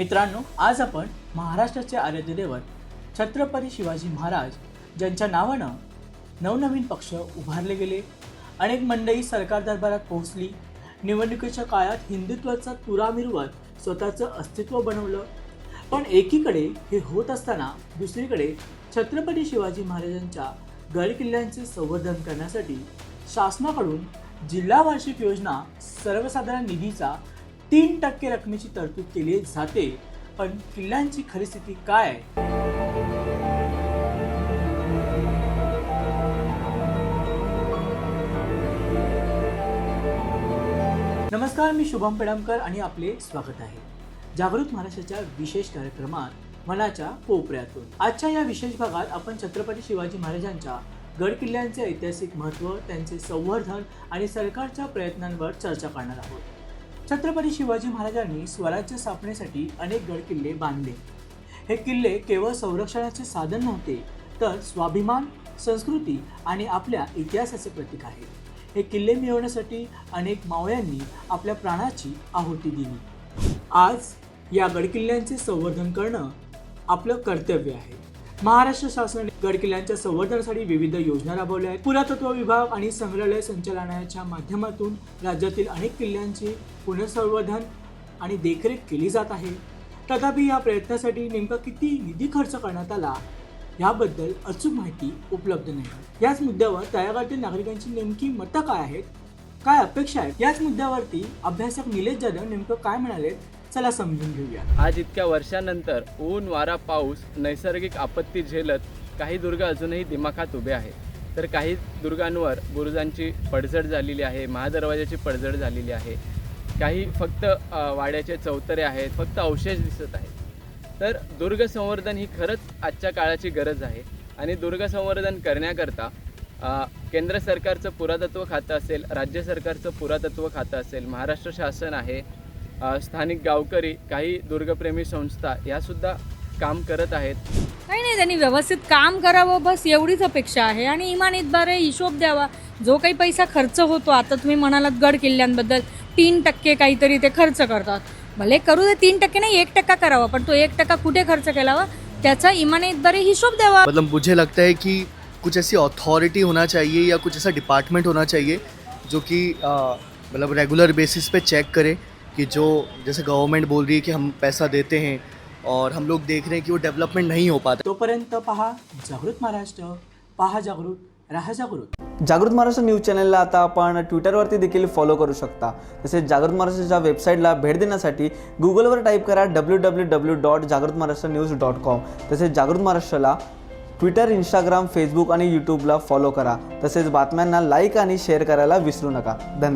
मित्रांनो आज आपण महाराष्ट्राचे आराध्य दैवत छत्रपती शिवाजी महाराज ज्यांच्या नावानं नवनवीन पक्ष उभारले गेले अनेक मंडळी सरकार दरबारात पोहोचली. निवडणुकीच्या काळात हिंदुत्वाचा तुरा मिरवत स्वतःचं अस्तित्व बनवलं. पण एकीकडे हे होत असताना दुसरीकडे छत्रपती शिवाजी महाराजांच्या गडकिल्ल्यांचे संवर्धन करण्यासाठी शासनाकडून जिल्हा वार्षिक योजना सर्वसाधारण निधीचा तीन टक्के रकमेची तरतूद केली जाते. पण किल्ल्यांची खरी स्थिती काय? नमस्कार मी शुभम पेडमकर आणि आपले स्वागत आहे. जागृत महाराष्ट्राच्या विशेष कार्यक्रमात मनाच्या कोपऱ्यातून. आजच्या या विशेष भागात आपण छत्रपती शिवाजी महाराजांच्या गड किल्ल्यांचे ऐतिहासिक महत्त्व त्यांचे संवर्धन आणि सरकारच्या प्रयत्नांवर चर्चा करणार आहोत. छत्रपती शिवाजी महाराजांनी स्वराज्य स्थापनेसाठी अनेक गड किल्ले बांधले. हे किल्ले केवळ संरक्षणाचे साधन नव्हते तर स्वाभिमान संस्कृती आणि आपल्या इतिहासाचे प्रतीक आहे. हे किल्ले मिळवण्यासाठी अनेक मावळ्यांनी आपल्या प्राणाची आहुती दिली. आज या गडकिल्ल्यांचे संवर्धन करणं आपलं कर्तव्य आहे. महाराष्ट्र शासनाने गडकिल्ल्यांच्या संवर्धनासाठी विविध योजना राबवल्या आहेत. पुरातत्व विभाग आणि संग्रहालय संचालनालयाच्या माध्यमातून राज्यातील अनेक किल्ल्यांचे पुनर्संवर्धन आणि देखरेख केली जात आहे. तथापि या प्रयत्नासाठी नेमका किती निधी खर्च करण्यात आला याबद्दल अचूक माहिती उपलब्ध नाही. याच मुद्द्यावर तळागाळातील नागरिकांची नेमकी मतं काय आहेत काय अपेक्षा आहेत? याच मुद्द्यावरती अभ्यासक निलेश जाधव नेमकं काय म्हणाले चला समजून घेऊया. आज इतक्या वर्षानंतर ऊन वारा पाऊस नैसर्गिक आपत्ती झेलत काही दुर्ग अजूनही दिमाखात उभे आहेत. तर काही दुर्गांवर बुरुजांची पडझड झालेली आहे महादरवाजाची पडझड झालेली आहे. काही फक्त वाड्याचे चौतरे आहेत फक्त अवशेष दिसत आहेत. तर दुर्ग संवर्धन ही खरंच आजच्या काळाची गरज आहे आणि दुर्ग संवर्धन करण्याकरता केंद्र सरकारचं पुरातत्व खातं असेल राज्य सरकारचं पुरातत्व खातं असेल महाराष्ट्र शासन आहे स्थानिक गावकरी काही दुर्गप्रेमी संस्था यासुद्धा काम करत आहेत. काही नाही त्यांनी व्यवस्थित काम करावं बस एवढीच अपेक्षा आहे. आणि इमानीतबारे हिशोब द्यावा. जो काही पैसा खर्च होतो आता तुम्ही म्हणालात गड किल्ल्यांबद्दल तीन टक्के काहीतरी ते खर्च करतात. भले करू दे तीन टक्के नाही एक टक्का करावा पण तो एक टक्का कुठे खर्च केलावा त्याचा इमानीतबारे हिशोब द्यावा. मतलब मुझे लगता है कि कुछ ऐसी अथॉरिटी होना चाहिए या कुछ ऐसा डिपार्टमेंट होना चाहिए जो कि मतलब रेगुलर बेसिस पे चेक करे कि जो जैसे गवर्नमेंट बोल रही है कि हम पैसा देते हैं और हम लोग देख रहे हैं कि वो डेवलपमेंट नहीं हो पाता। तोपर्यंत पहा जागृत महाराष्ट्र पहा जागृत राहा जागृत. जागृत महाराष्ट्र न्यूज चॅनलला आता आपण ट्विटरवरती देखील फॉलो करू शकता. तसेच जागृत महाराष्ट्राच्या वेबसाईटला भेट देण्यासाठी गुगलवर टाईप करा डब्ल्यू डब्ल्यू डब्ल्यू डॉट जागृत महाराष्ट्र न्यूज डॉट कॉम तसेच जागृत महाराष्ट्राला ट्विटर इंस्टाग्राम फेसबुक आणि यूट्यूबला फॉलो करा. तसेच बातम्यांना लाईक आणि शेअर करायला विसरू नका. धन्यवाद.